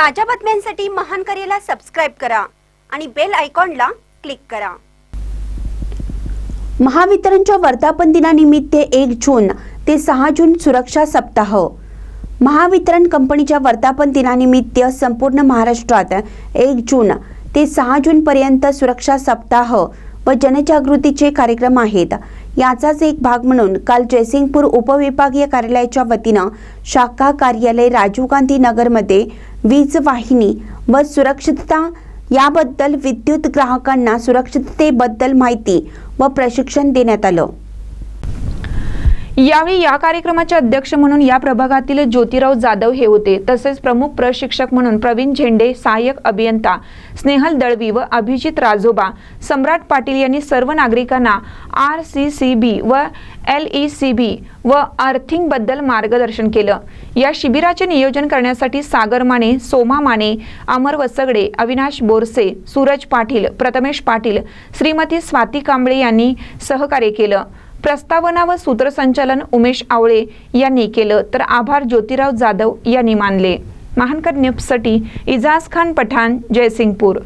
ताज्या बातम्यांसाठी महान करेला सबस्क्राईब करा आणि बेल आयकॉनला क्लिक करा. महावितरणच्या वर्धापन दिनानिमित्त एक जून ते सहा जून सुरक्षा सप्ताह. महावितरण कंपनीच्या वर्धापन दिनानिमित्त संपूर्ण महाराष्ट्रात एक जून ते सहा जूनपर्यंत सुरक्षा सप्ताह व जनजागृतीचे कार्यक्रम आहेत. याचाच एक भाग म्हणून काल जयसिंगपूर उपविभागीय कार्यालयाच्या वतीनं शाखा कार्यालय राजीव गांधी नगरमध्ये वीज वाहिनी व सुरक्षितता याबद्दल विद्युत ग्राहकांना सुरक्षिततेबद्दल माहिती व प्रशिक्षण देण्यात आलं. यावेळी या कार्यक्रमाचे अध्यक्ष म्हणून या प्रभागातील ज्योतिराव जाधव हे होते. तसेच प्रमुख प्रशिक्षक म्हणून प्रवीण झेंडे सहाय्यक अभियंता स्नेहल दळवी व अभिजित राजोबा सम्राट पाटील यांनी सर्व नागरिकांना आर सी सी बी व एल ई सी बी व अर्थिंगबद्दल मार्गदर्शन केलं. या शिबिराचे नियोजन करण्यासाठी सागर माने सोमा माने अमर वसगडे अविनाश बोरसे सूरज पाटील प्रथमेश पाटील श्रीमती स्वाती कांबळे यांनी सहकार्य केलं. प्रस्तावना व सूत्रसंचालन उमेश आवळे यांनी केलं तर आभार ज्योतिराव जाधव यांनी मानले. महानकर न्यूजसाठी इजाज खान पठाण जयसिंगपूर.